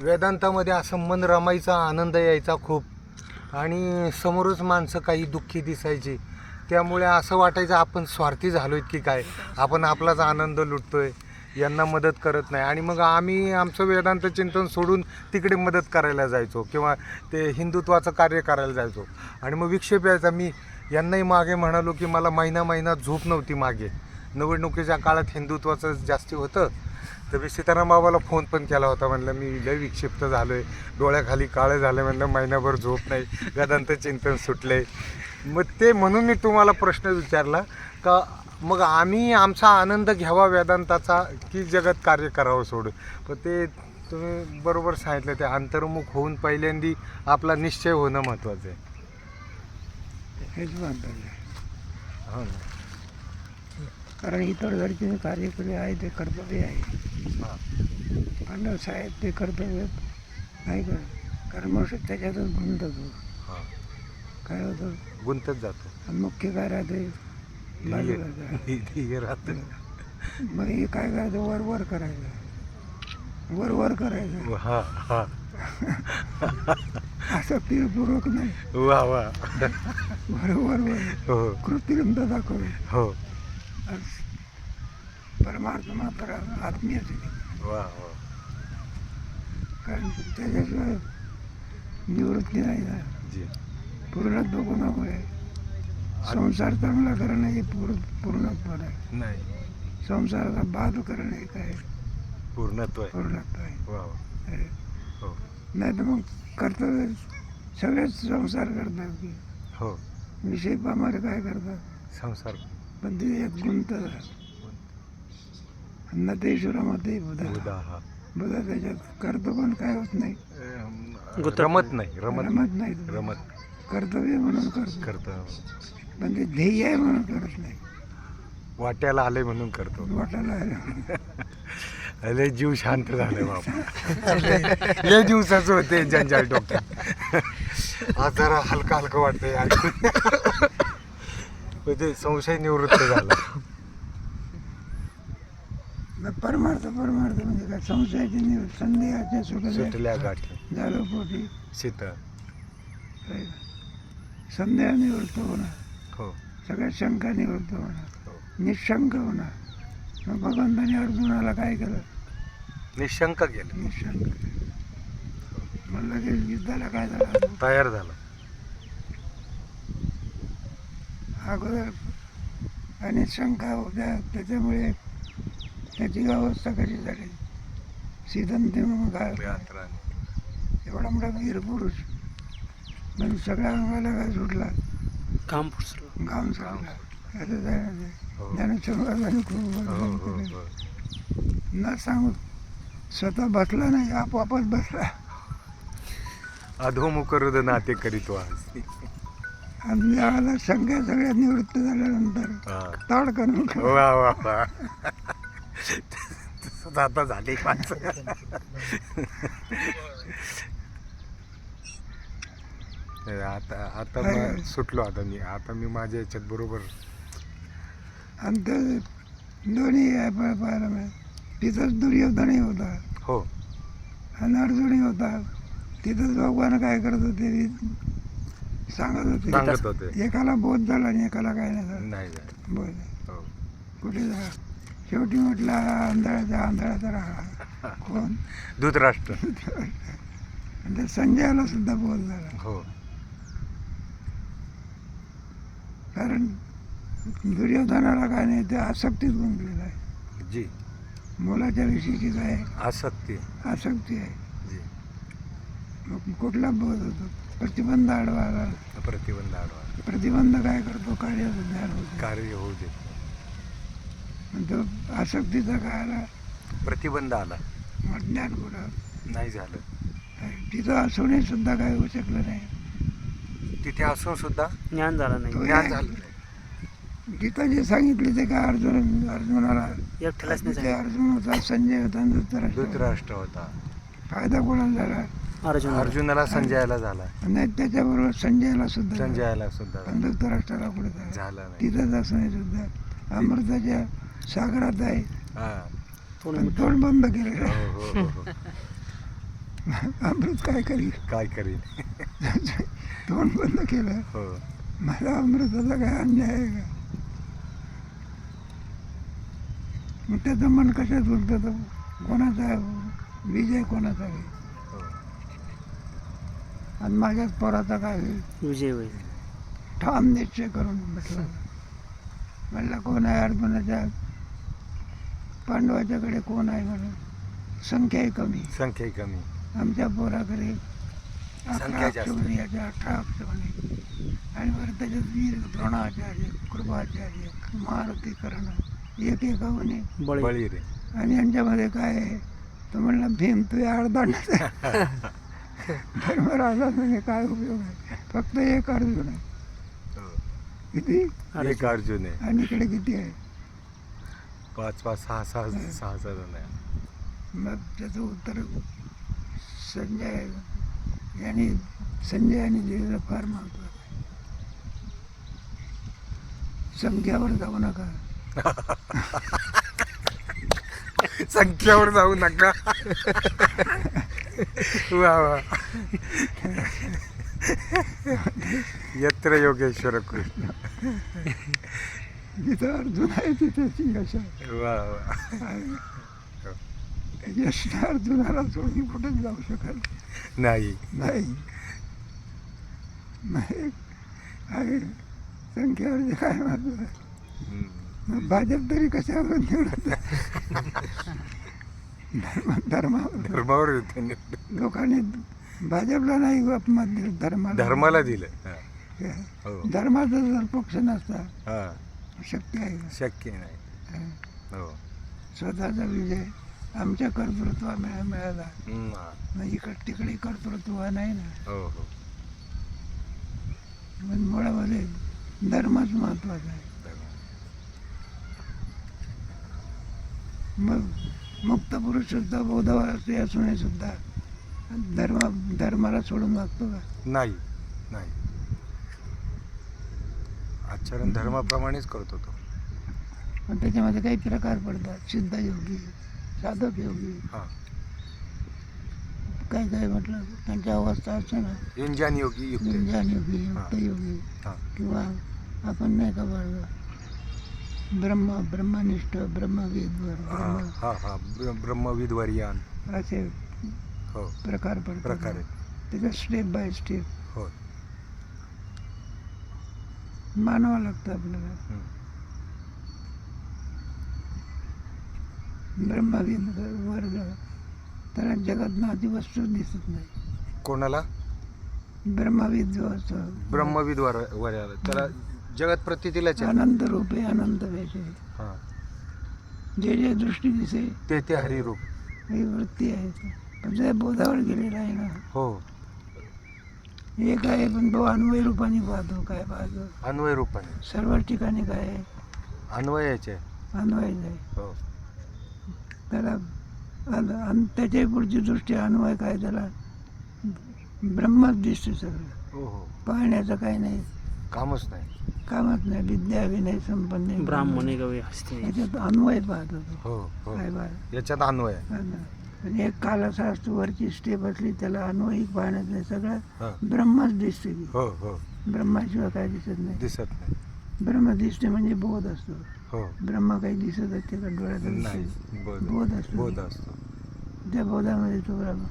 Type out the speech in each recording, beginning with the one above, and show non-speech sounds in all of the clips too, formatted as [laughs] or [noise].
वेदांतामध्ये असं मन रमायचा आनंद यायचा खूप. आणि समोरच माणसं काही दुःखी दिसायची. त्यामुळे असं वाटायचं आपण स्वार्थी झालो की काय? आपण आपलाच आनंद लुटतोय. यांना मदत करत नाही. आणि मग आम्ही आमचं वेदांत चिंतन सोडून तिकडे मदत करायला जायचो किंवा ते हिंदुत्वाचं कार्य करायला जायचो. आणि मग विक्षेप यायचा. मी यांनाही मागे म्हणालो की मला महिना महिना झोप नव्हती मागे. निवडणुकीच्या काळात हिंदुत्वाचं जास्ती होतं. तर मी सीताराम बाबाला फोन पण केला होता. म्हणलं मी लय विक्षिप्त झालो आहे डोळ्याखाली काळं झालं. म्हणलं महिनाभर झोप नाही. वेदांत चिंतन सुटले मग ते म्हणून मी तुम्हाला प्रश्न विचारला का मग आम्ही आमचा आनंद घ्यावा वेदांताचा की जगत कार्य करावं सोडून? पण ते तुम्ही बरोबर सांगितलं ते अंतर्मुख होऊन पहिल्यांदी आपला निश्चय होणं महत्त्वाचं आहे. हेच महत्वाचं आहे हो ना. कारण इतर घरचे कार्य केले आहे ते कर्तव्य आहे. हां पांडव साहेब ते कर्तव्य नाही करत. कारण मग त्याच्यातच गुंततो हां. काय होतं? गुंतत जातो. आणि मुख्य काय राहते. हे मग हे काय करायचं? वर वर करायचं. वर वर करायचं. हा हा. [laughs] असं पूर्वक नाही. वा वा. वर. हो. कृत्रिमता दाखवली. हो. परमार्थ मात्र आत्मीयच. वा वा. कारण त्याच्याशिवाय निवृत्ती नाही ना जी. पूर्णत्व नको आहे? संसार चांगला करणं हे पूर्ण पूर्णत्व नाही नाही. संसाराचा बाध करणं हे काय? पूर्णत्व पूर्णत्व आहे. हो. नाही तर मग कर्तव्य सगळेच संसार करतात. की हो. विषय पामारे काय करतात? संसार. ते एक गुंततात अन्नतेश्वरामध्ये बुधा. हा. बुधा त्याच्यात करतो पण काय होत नाही. रमत नाही रमत रमत नाही. रमत कर्तव्य म्हणून करतो करतो पण ते ध्येय आहे म्हणून करत नाही. वाट्याला आले म्हणून करतो. वाटायला [laughs] लय जीव शांत झालाय बाबा. लय दिवसाचं होते जंजाल डोक्यात. [laughs] आज जरा हलका हलका वाटतंय. म्हणजे संशय निवृत्त झाला. परमार्थ परमार्थ म्हणजे काय? संशयाची निवड संदेहाच्या सुटल्या सुटल्या गाठी. झालं पोटी. शीतळ संदेह निवृत्त होणार. हो. सगळ्या शंका निवृत्त होणार. हो. निशंक होणार. मग भगवंताने अर्जुनाला काय केलं? निशंक गेलं निशंक. म्हणलं लगेच युद्धाला काय झालं? तयार झालं. अगोदर आणि शंका होत्या. त्याच्यामुळे त्याची अवस्था कशी झाली? सीदंते मग काय यात्रा. एवढा मोठा वीर पुरुष. म्हणजे सगळ्या अंगाला काय सुटला. काम पुसलं घाम सुटला. ते. खूप न सांगू स्वतः बसला नाही आपोआपच बसला. अधोमुख हृदय नाते करीतो आज आणि ज्यावेळेला शंका सगळ्या निवृत्त झाल्यानंतर. ताड करून वा वा वा. तसंच आता झाले माणसं हे आता आता मग सुटलो आता मी. आता मी माझ्या याच्यात बरोबर. आणि दोन्ही पाहायला मिळेल तिथंच दुर्योधनही होता. हो. आणि अर्जुनही होता. तिथंच भगवान काय करत होते? सांगत होते. एकाला बोध झाला आणि एकाला काय नाही झालं. नाही झालं. बोध. हो. कुठे जा? शेवटी म्हटलं आंधळाचा आंधळाचा राहा. कोण? धृतराष्ट्र. आणि संजयाला सुद्धा बोध झाला. हो. कारण दुर्योधनाला काय नाही ते आसक्तीत गुंतलेलं आहे. जी. मुलाच्या विषयीची काय? आसक्ती. आसक्ती आहे. जी. मग कुठला बोध होतो? प्रतिबंध आडवा आला प्रतिबंध आडवा प्रतिबंध काय करतो? कार्याचं ज्ञान होतं कार्य होऊ दे. आणि तो आसक्तीचा काय आला. प्रतिबंध आला. मग ज्ञान कुठं? नाही झालं. तिथं असूनही सुद्धा काय होऊ शकलं नाही. तिथे असून सुद्धा ज्ञान झालं नाही. ज्ञान झालं नाही. गीता जे सांगितले ते काय अर्जुन अर्जुनाला? एकट्यालाच नाही ते सांगितलं. अर्जुन होता संजय होता आणि धृतराष्ट्र होता. धृतराष्ट्र होता. फायदा कोणाला झाला? अर्जुन. अर्जुनाला संजयाला झाला. आणि त्याच्याबरोबर संजयला सुद्धा. संजयाला सुद्धा धृतराष्ट्राला कुठे झाला झाला नाही. तिथंच असूनही सुद्धा. अमृताच्या सागरात आहे. हा. तोंड पण तोंड बंद आहे. हो हो हो हो. [laughs] अमृत काय करी काय करेल? [laughs] तोंड बंद केलं. हो. मला अमृताचा काय अन्याय आहे का? मग त्याचं मन कशात बोलतं तर कोणाचा आहे? विजय कोणाचा आहे? आणि माझ्याच पोराचा काय होईल? विजय होईल. ठाम निश्चय करून म्हटलं म्हणलं कोण आहे अर्जुनाच्या पांडवाच्याकडे कोण आहे म्हणून? संख्याही कमी. संख्या कमी. आमच्या पोराकडे अकरा संख्या जास्त. अक्षवणी याच्या अठरा अक्षवणी आणि बरं त्याच्यात वीर द्रोणाचार्य कृपाचार्य मारुती कर्ण एक एक अवनी बळी. बळी रे. आणि यांच्यामध्ये काय आहे? तो म्हणला भीम तू [laughs] अर्धांड धर्मराजा म्हणजे काय उपयोग आहे? फक्त एक अर्जुन आहे. हो. किती? एक अर्जुन आहे. आणि इकडे किती आहे? पाच पाच सहा सहा सहा सहा जण आहे. मग त्याचं उत्तर संजय यांनी संजयाने दिलेलं फार महत्वाचं आहे. संख्यावर जाऊ नका. [laughs] संख्यावर जाऊ नका. [laughs] वा वा. यत्र योगेश्वर कृष्ण. जिथं अर्जुन आहे यश आहे वा वा. यश अर्जुनाला सोडून कुठेच जाऊ शकत नाही. नाही. नाही. आहे. संख्यावर काय. मग भाजप तरी कशावर निवडत धर्म धर्मावर धर्मावर त्यांनी लोकांनी भाजपला नाही अपमान दिलं धर्माला. धर्माला दिलं. हा. हो धर्माचा जर पक्ष नसता हा. शक्य आहे. का? शक्य नाही. हा. हो. स्वतःचा विजय आमच्या कर्तृत्वा मिळा मिळाला. हम्म, हा. मग इकड तिकडे कर्तृत्व नाही ना. हो हो. पण मुळामध्ये धर्मच महत्त्वाचा आहे. मग मुक्त पुरुष सुद्धा बौद्धवासी असूनही सुद्धा धर्म धर्माला सोडून वागतो का? नाही नाही. आचरण धर्माप्रमाणेच करतो तो. पण त्याच्यामध्ये काही प्रकार पडतात. सिद्ध योगी साधक योगी. हा. काय काय म्हटलं? त्यांच्या अवस्था असते ना. इंजान योगी युक्त. ज्ञान योगी. युक्त योगी. हा. किंवा आपण नाही का बरं ब्रह्म ब्रह्मनिष्ठ ब्रह्मविद हा ब्रह्म हा हा. ब्र- असे हो. प्रकार पडतात. प्रकार. आहेत त्याच्यात स्टेप बाय स्टेप हो मानावं लागतं आपल्याला. हम्म. ब्रह्मविद वर्ग त्याला जगात नाती वस्तू दिसत नाही. कोणाला? ब्रह्मविद जो असतो ब्रह्मविद वर त्याला जगत प्रतितीलाच आहे. अनंत रूपे अनंत वेशे हा. जे जे दृष्टी दिसे ते ते हरिरूप. ही वृत्ती आहे. पण ते बोधावर गेलेला आहे ना हो. एक आहे? पण तो अन्वय रूपाने पाहतो काय पाहतो? अन्वय रूपाने. सर्व ठिकाणी काय आहे? अन्वयाचे. अन्वयच आहे. हो. त्याला अन- अन त्याच्या पुढची दृष्टी अन्वय काय? त्याला ब्रह्मच दिसते सगळं. हो हो. पाहण्याचं काही नाही. कामच नाही. कामच नाही विद्या विनय संपन्न आहे. ब्राह्मणे याच्यात अन्वय पाहतो तो हो हो. काय पाहत याच्यात अन्वय आहे. एक काल असा असतो वरची स्टेप असली त्याला अन्वयिक पाहण्यात नाही. सगळं. ब्रह्मच दिसते ती हो हो. ब्रह्माशिवाय काय दिसत नाही. दिसत नाही. ब्रह्म दिसते म्हणजे बोध असतो. हो. ब्रह्म काही दिसत असते का डोळ्यात नाही. दिसते बोध बोध असतो. बोध असतो. त्या बोधामध्ये तो ब्रह्म.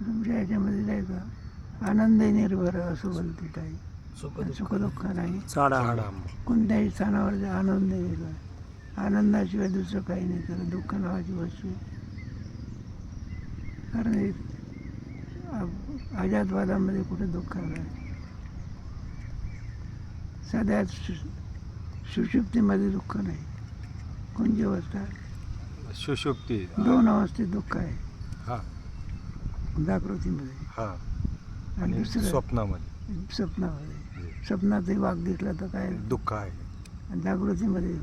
तुमच्या याच्यामध्ये का? आनंद निर्भर असं बोलते काही सुख दुःख नाही. कोणत्याही स्थानावर आनंद वेगळा आनंदाशिवाय दुसरं काही नाही त्याला दुःख नावाची वस्तू कारण अजातवादामध्ये कुठे दुःख नाही सध्या सुषुप्तीमध्ये दुःख नाही. कोणती अवस्था सुषुप्ती. दोन अवस्थेत दुःख आहे. हा. जागृतीमध्ये. हा. आणि दुसरं? स्वप्नामध्ये. स्वप्नामध्ये. स्वप्नातही वाघ दिसला तर काय? दुःख आहे. आणि जागृतीमध्ये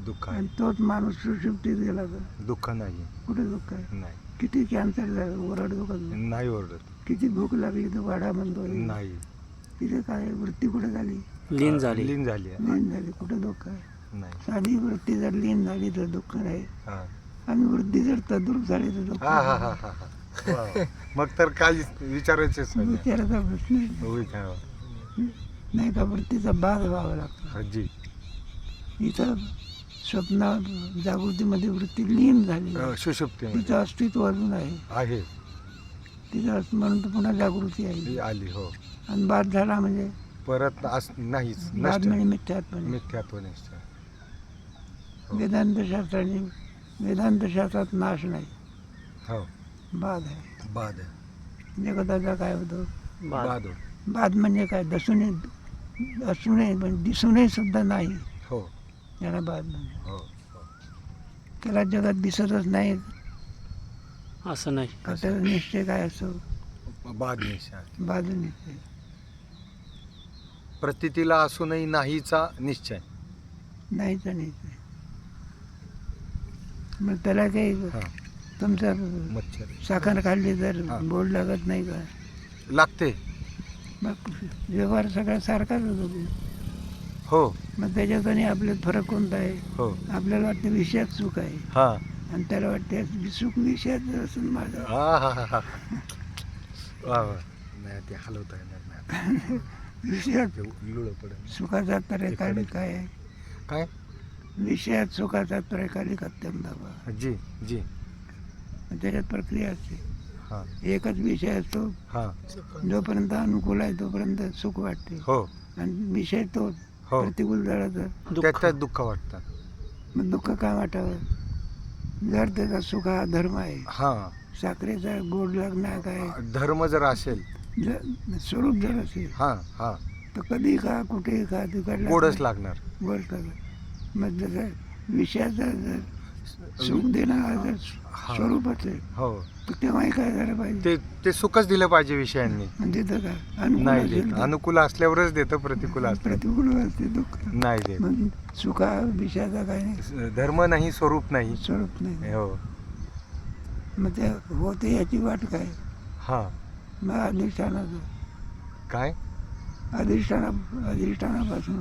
दुःख आणि आहे तोच माणूस सुषुप्तीत गेला तर? दुःख नाही कुठे दुःख आहे? नाही. किती कॅन्सर झालं? ओरडतो का तू? नाही ओरडत. किती भूक लागली तर वाडा म्हणतो? नाही. तिथे काय वृत्ती कुठे झाली? लीन झाली. लीन झाली आहे. लीन झाली. कुठे दुःख आहे? नाही. साधी वृत्ती जर लीन झाली तर दुःख नाही. हा. आणि वृद्धी जर तद्रूप झाली तर दुःख हा हा हा हा हा. वा, [laughs] वा. मग तर काही विचारायचेच नाही. विचाराचा प्रश्न आहे. विचारा. नाही का वृत्तीचा बाध व्हावा लागतो. हा, जी. इथं स्वप्न जागृतीमध्ये वृत्ती लीन झाली. अ, सुषुप्तीमध्ये तिचं अस्तित्व अजून आहे. आहे. तिचं अस- म्हणून तर पुन्हा जागृती ती आहे आली हो. आणि बाद झाला म्हणजे? परत अस नाहीच. बाद नष्ट. म्हणजे मिथ्यात्मने मिथ्यात्व निश्चय हो. वेदांत शास्त्राने वेदांत शास्त्रात नाश नाही. हो. बाद आहे बाद आहे जगताचा काय होतो। बाद। बाद हो. बाद म्हणजे काय? दसूनही असूनही पण दिसूनही सुद्धा नाही। हो। याला बाद म्हणजे हो त्याला जगात दिसतच नाही। असं नाही। का त्याचा निश्चय काय असतो हो. बाद निश्चय बाद निश्चय। प्रतितीला असूनही नाहीचा निश्चय। नाहीच निश्चय। मग त्याला काही हा. तुमचं साखर खाल्ली तर हा. गोड लागत नाही का? लागते. मग व्यवहार सगळा सारखाच होतो ते. हो. मग त्याच्यात आणि आपल्यात फरक कोणता आहे? हो. आपल्याला वाटतं विषयात सुख आहे. हा. आणि त्याला वाटते सुख विषयात असून माझं. हा हा हा हा. वा वा. नाही ते हलवता येणार नाही विषयात ते लुळं पडेल. सुखाचा त्रेकालिक काय आहे. काय? विषयात सुखाचा त्रेकालिक अत्यंत. जी जी. त्याच्यात प्रक्रिया असते. एकच विषय असतो. हा. जोपर्यंत अनुकूल आहे तोपर्यंत सुख वाटते. हो. आणि विषय तो हो. प्रतिकूल झाला दुःख. त्यात दुःख वाटतं मग दुःख काय वाटावं? जर त्याचा सुख हा धर्म आहे. हा. साखरेचा गोड लागणार काय? धर्म जर असेल. स्वरूप जर असेल हा हा. तर कधी का कुठेही का तिकडला गोडच लागणार. गोड लागत मग जसं विषयाचा जर सुख देणारा जर हा. स्वरूप असेल हो. तेव्हाही काय झालं पाहिजे? ते ते सुखच दिलं पाहिजे विषयांनी. काय अनुकूल नाही देत. अनुकूल असल्यावरच देतं प्रतिकूल प्रतिकूल असते दुःख. नाही देत. सुखा विषयाचा काय नाही. धर्म नाही स्वरूप नाही. स्वरूप नाही. हो. मग ते होते याची वाट काय? हा. मग अधिष्ठानाचं. काय? अधिष्ठाना अधिष्ठानापासून.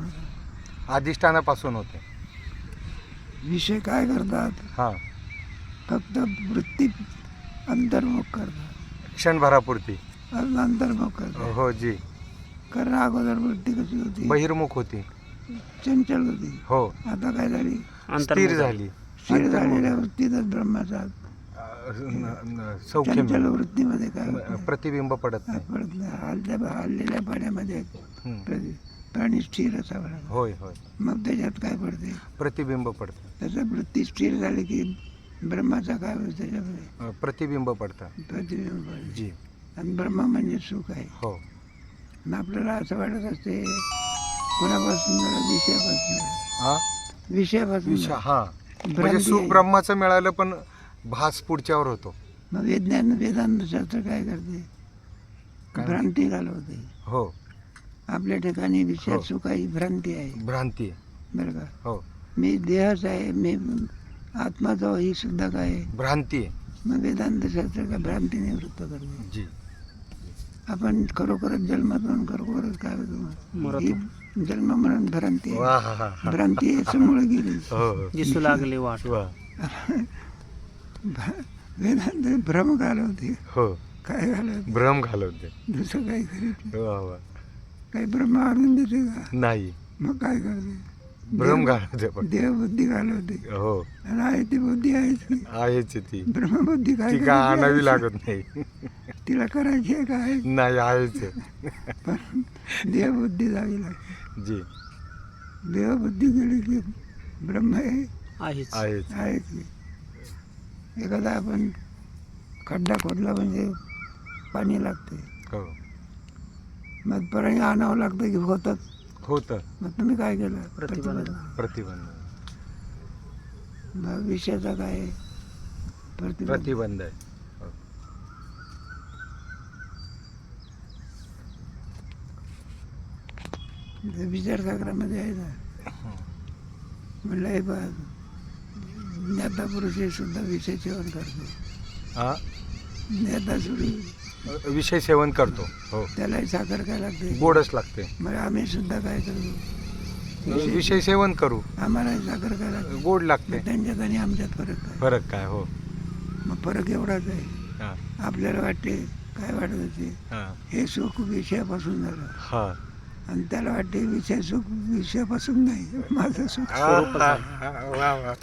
अधिष्ठानापासून होते. विषय काय करतात? हा. फक्त वृत्ती अंतर्मुख करतात. क्षणभरापुरती. अजून अंतर्मुख करतात. हो जी. कारण अगोदर वृत्ती कशी होती? बहिर्मुख होती. चंचल होती. हो. आता काय झाली? स्थिर झाली. स्थिर झालेल्या वृत्तीतच ब्रह्माचा चंचल सौख्य वृत्तीमध्ये काय. प्रतिबिंब पडत नाही. पडत नाही. हलत्या हललेल्या पाण्यामध्ये. प्रति- प्राणी स्थिर असावा होय होय. मग त्याच्यात काय पडते प्रतिबिंब पडतं. त्याचं वृत्ती स्थिर झाली की ब्रह्माचा काय होतं त्याच्यामध्ये? अ, प्रतिबिंब पडतं. प्रतिबिंब पडते. जी. आणि ब्रह्म म्हणजे सुख आहे. हो. आणि आपल्याला असं वाटत असते कोणापासून? विषयापासून हा विषयापासून. हा. म्हणजे भ्रांती सुख आहे. ब्रह्माचं मिळालं पण भास पुढच्यावर होतो. मग विज्ञान वेदांत शास्त्र काय करते? काय? भ्रांती घालवते. हो. आपल्या ठिकाणी विषयात हो. सुख ही भ्रांती आहे. भ्रांती आहे. बरं का? हो. मी देहच आहे मी आत्माचा ही सुद्धा काय? आहे भ्रांती आहे. मग वेदांत शास्त्र काय भ्रांती निवृत्त करते? जी. आपण खरोखरच जन्मातून खरोखरच काय होतो मरतो. ही जन्म मरण भ्रांती आहे. वा हा हा हा. भ्रांती आहे समोर गेली. हो हो. दिसू लागले वाट. वा. भ- [laughs] वेदांत भ्रम घालवते. हो. काय घालवते? भ्रम घालवते. दुसरं काही करीत नाही. वा वा. काही ब्रह्म आणून देते का? नाही. मग काय करते? भ्रम घालवते पण. देवबुद्धी घालवते. हो. आणि आहे ती बुद्धी आहेच की. आहेच ती. ब्रह्मबुद्धी काय ती काय करायची? आणावी आहे? लागत नाही? तिला करायची आहे काय नाही आहेच पण देवबुद्धी जावी लागते. जी. देवबुद्धी गेली की ब्रह्म हे आहेच. आहेच. आहेच. की एखादा आपण खड्डा खोदला म्हणजे पाणी लागते. हो. मग परत आणावं लागतं की होतात? होतं. मग तुम्ही काय केलं? प्रतिबंध. प्रतिबंध. मग विषयाचा काय? प्रतिबंध. प्रतिबंध आहे. हो. ते विचारसागरामध्ये आहे ना? म्हणलं हे बा ज्ञाता पुरुष हे सुद्धा विषय सेवन करतो. हा ज्ञाता सुरू विषय सेवन करतो. हो. त्यालाही साखर काय लागते. गोडच लागते. मग आम्ही सुद्धा काय करतो विषय सेवन करू. आम्हाला साखर करायचं गोड लागते. त्यांच्यात आणि आमच्यात फरक काय? फरक काय? हो. मग फरक एवढाच आहे. हा. आपल्याला वाटते काय वाटत होते? हा. हे सुख विषयापासून झालं. हा. आणि त्याला वाटते विषय सुख विषयापासून नाही. माझं सुख वा वा वा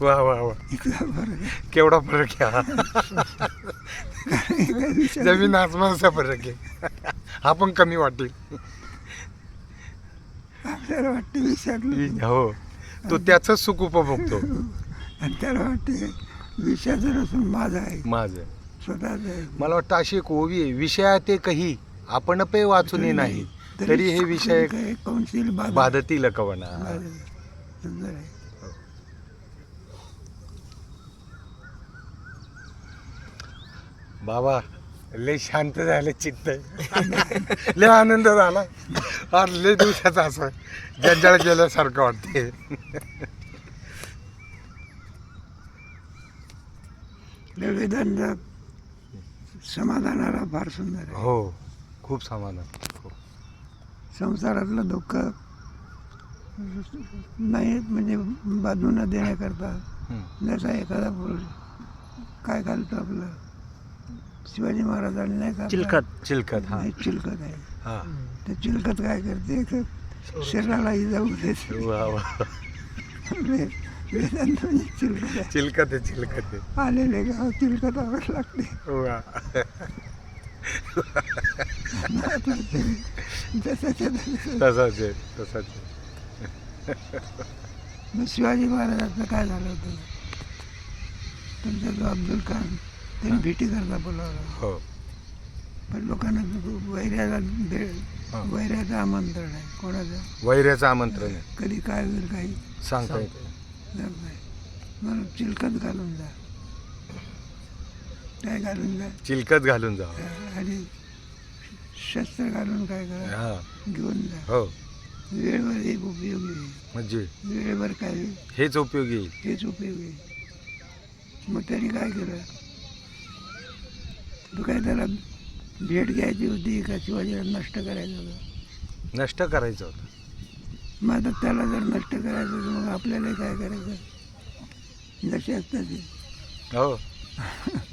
वा वा वा. इतका फरक आहे. केवढा फरक आहे हा. कारण एका विषयात जमीन आसमानचा फरक आहे. हा पण कमी वाटेल. आपल्याला वाटते विषयातलं हो. तो त्याच सुख उपभोगतो. आणि त्याला वाटते विषयाचं नसून माझं आहे. माझं स्वतःच आहे. मला वाटतं अशी एक ओवी आहे. विषया ते काही आपण पे वाचून नाही. तरी हे विषय काय कौन्सिल बाधा बाधतील कवना. सुंदर आहे. बाबा लय शांत झालं चित्त. लय आनंद झाला. आज लय दिवसाचा असं जंजाळ गेल्यासारखं वाटते त्या वेदांचा समाधानाला फार सुंदर आहे. हो खूप समाधान. संसारातलं दुःख नाही म्हणजे बाजूनं देण्याकरता. हम्म. जसा एखादा पुरुष काय घालतो आपलं? शिवाजी महाराजांनी नाही का चिलखत चिलखत हा. चिलखत आहे. हा. ते चिलखत काय करते? एक शरीराला इजा देते वा वा. वे- वेदांत म्हणजे चिलखत आलेले गाव चिलखत आवड लागते. तसाच आहे तसाच मग शिवाजी महाराजांचं काय झालं होतं? तुमचा जो अब्दुल खान त्यांनी भेटी करता बोलावला. हो. पण लोकांना वैऱ्याला भेट हा. वैऱ्याचं आमंत्रण आहे. कोणाचं? वैऱ्याचं आमंत्रण आहे. कधी काय होईल काही? सांगता येते नाही. म्हणून चिलकत घालून जा. काय घालून जा? चिलखत घालून जा. आणि शस्त्र घालून काय करा? हा. घेऊन जा. हो. वेळेवर एक उपयोगी आहे. म्हणजे? वेळेवर काय? होईल हेच उपयोगी येईल तेच उपयोगी आहे. मग त्यांनी काय केलं? तो काय त्याला भेट घ्यायची होती का शिवाजीला नष्ट करायचं होतं? नष्ट करायचं होतं. मग आता त्याला जर नष्ट करायचं तर मग आपल्याला काय करायचं? जसे असतात ते. हो.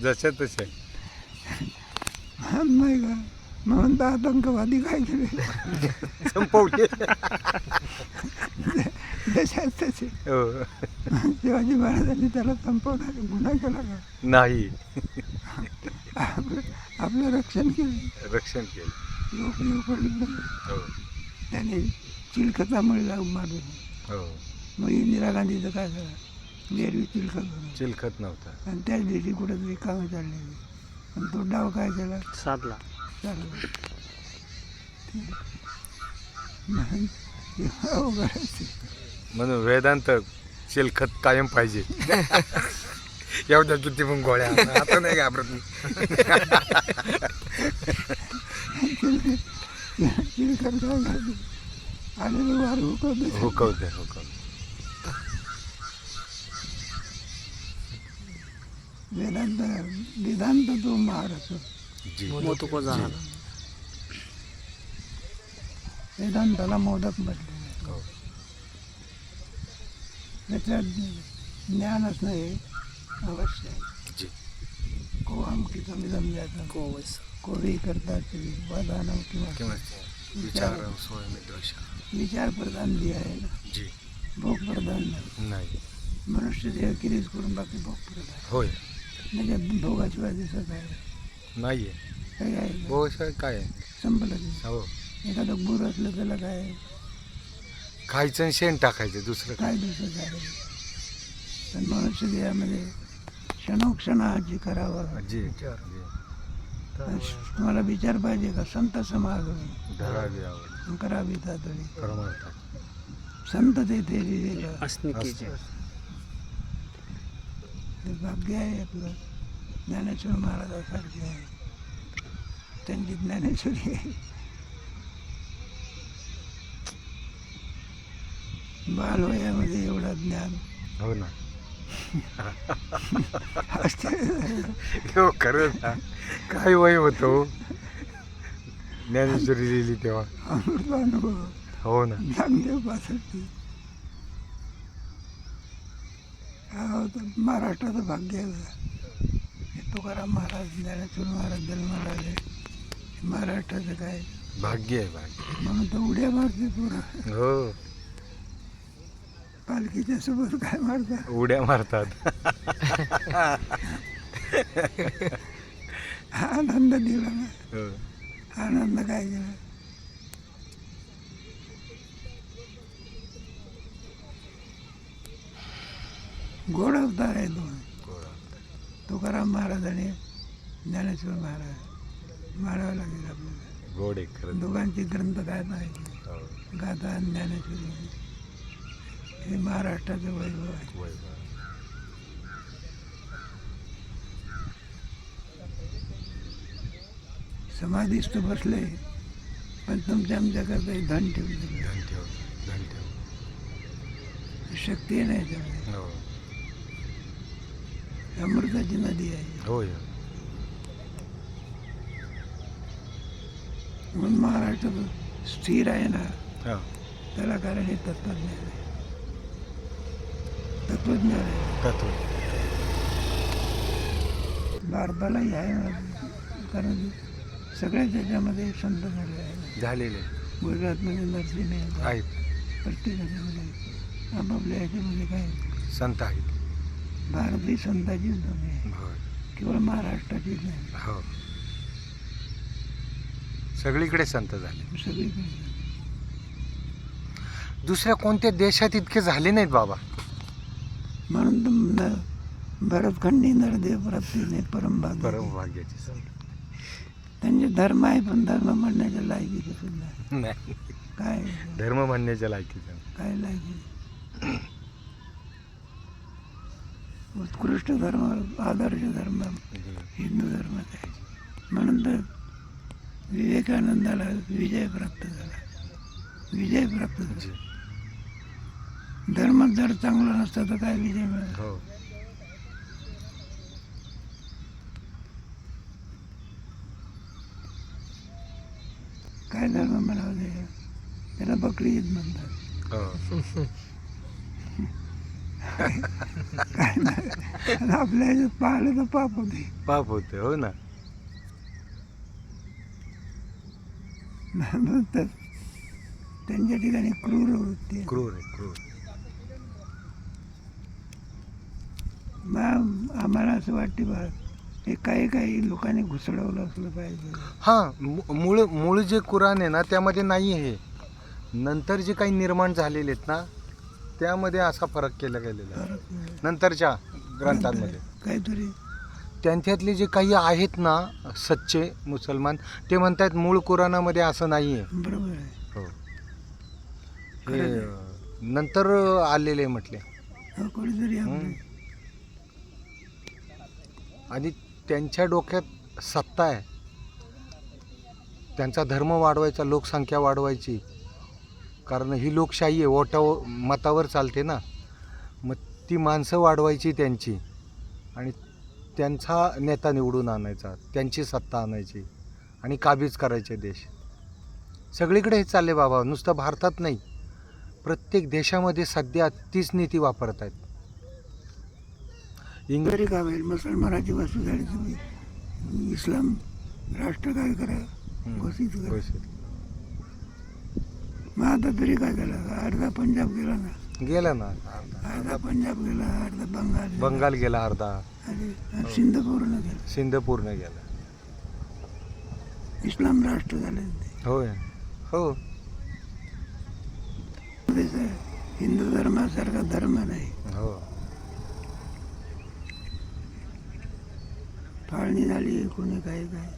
जसे तसे. हा, नाही का मग म्हणता आतंकवादी काय केले? संपवले. जसे तसे हो. शिवाजी महाराजांनी त्याला संपवणार गुन्हा केला का? नाही. आपलं रक्षण केलं. रक्षण केलं. लोक पडले हो. त्याने चिलखतामुळे जाऊ मारून हो. मग इंदिरा गांधीचं काय झालं? एरवी चिलखत होतं. चिलखत नव्हता. आणि त्याच दिवशी कुठेतरी कामं चाललेली आणि तो डाव काय केला? साधला. चालू म्हणून वेदांत शेलखत कायम पाहिजे. एवढ्या किती पण गोळ्या आता नाही घाबरत मी. हुकवते हुकवते. वेदांत वेदांत तो महाराष्ट्र झाला वेदांताला मोदक म्हटले त्याच्यात ज्ञान असणं हे अवश्य। आहे को हम की कमी समजायचं को वैस कोरी करतात वदानं किंवा विचार विचार प्रधान बी आहे ना? जी। भोग प्रधान नाही। मनुष्य देह किरीच करून बाकी भोग प्रधान होय। म्हणजे भोगाशिवाय दिसत आहे नाहीये. काही आहे का? गोशाळ काय आहे? संपलं ते. हो. एखादं बूर असलं त्याला काय खायचं आणि शेण टाकायचं दुसरं काय? काय दिसत आहे पण मनुष्य देहामध्ये क्षणोक्षणाची करावं. जी जी तुम्हाला विचार पाहिजे का? संत समागम धरावी आवड. करावी परमार्थ. संत ते दिलं अस्मितेचे. ते भाग्य आहे आपलं. ज्ञानेश्वर महाराजासारखे आहे. त्यांची ज्ञानेश्वरी आहे. बालवयामध्ये एवढं ज्ञान. हो ना. हो खरंच ना. काय वय होतं हो? ज्ञानेश्वरी लिहिली तेव्हा. अमृत अनुभव. हो ना. नामदेव हा होतं महाराष्ट्राचं भाग्य आहे. तुकाराम महाराज ज्ञानेश्वर महाराज जन्माला आले हे महाराष्ट्राचं काय? भाग्य आहे भाग्य. म्हणून तर उड्या मारते पुरं. हो. पालखीच्या सोबत काय मारतात? उड्या मारतात. हा आनंद दिला ना. हो. आनंद काय केला गोड अवतार आहे दोन. तुकाराम महाराज आणि ज्ञानेश्वर महाराज मारावं लागेल आपल्याला. गोड एक खरं दोघांचे ग्रंथ काय नाही हो. गाथा आणि ज्ञानेश्वरी हे महाराष्ट्राचं वैभव आहे. वैभव. समाधीस्थ बसले पण तुमच्या आमच्याकरता धन ठेवलं धन ठेव धन ठेव शक्ती नाही त्यामध्ये. हो. अमृताची नदी आहे. होय. म्हणून महाराष्ट्र स्थिर आहे ना हो. त्याला कारण हे तत्वज्ञान आहे. तत्वज्ञान आहे. तत्व भारतालाही आहे ना कारण सगळ्याच याच्यामध्ये संत झाले आहे झालेले गुजरातमध्ये नरसिंह आहे आहेत. प्रत्येक ह्याच्यामध्ये आपापल्या ह्याच्यामध्ये काय संत आहेत. भारत ही संताचीच भूमी आहे. केवळ महाराष्ट्राचीच नाही. हो. सगळीकडे संत झाले. सगळीकडे. दुसऱ्या कोणत्या देशात इतके झाले नाहीत बाबा? म्हणून तर न- भरतखंडी नरदेव प्राप्तीने परमभाग परम भाग्याची संत. त्यांचे धर्म आहे पण धर्म म्हणण्याच्या लायकीचे सुद्धा. नाही. काय? धर्म म्हणण्याच्या लायकीचं. काय लायकी? उत्कृष्ट धर्म आदर्श धर्म हिंदू धर्मात आहे म्हणून तर विवेकानंदाला विजय प्राप्त झाला. विजय प्राप्त झाला धर्म जर चांगला नसता तर काय विजय मिळाला हो. काय धर्म म्हणावं ते? त्याला बकरी ईद म्हणतात. हो. [laughs] आपल्या ह्याच्यात पाहिलं तर पाप होते. पाप होते हो ना. तर त्यांच्या ठिकाणी क्रूर वृत्ती आहे. क्रूर आहे क्रूर. मग आम्हाला असं वाटते बा हे काही काही लोकांनी घुसडवलं असलं पाहिजे. हां मू- मूळ मूळ जे कुराण आहे ना त्यामध्ये नाही आहे. नंतर जे काही निर्माण झालेले आहेत ना त्यामध्ये असा फरक केला गेलेला आहे. नंतरच्या ग्रंथांमध्ये. काहीतरी. त्यांच्यातले जे काही आहेत ना सच्चे मुसलमान ते म्हणतात मूळ कुराणामध्ये असं नाही आहे बरोबर आहे. हो. हे आहे. अं, नंतर आलेले म्हटले. हो, कोणीतरी आपले हं. आणि त्यांच्या डोक्यात सत्ता आहे. त्यांचा धर्म वाढवायचा लोकसंख्या वाढवायची. कारण ही लोकशाही आहे वोटा मतावर चालते ना. मग ती माणसं वाढवायची त्यांची आणि त्यांचा नेता निवडून आणायचा त्यांची सत्ता आणायची आणि काबीज करायचे देश. सगळीकडे हे चालले बाबा नुसतं भारतात नाही. प्रत्येक देशामध्ये सध्या तीच नीती वापरत आहेत. इंग्रज का होईल मुसलमानाची वस्तू झाली तुम्ही. इस्लाम राष्ट्र काय करा घोषित करा. घोषित. मग आता तरी काय झालं अर्धा पंजाब गेला ना. गेलं ना अर्धा. पंजाब गेला अर्धा बंगाल गेला. बंगाल गेला अर्धा. आणि सिंध पूर्ण गेला. सिंध पूर्ण गेला. इस्लाम राष्ट्र झाले ते होय. हो. देश. हिंदू धर्मासारखा धर्म नाही. हो. फाळणी झाली कोणी काय काय.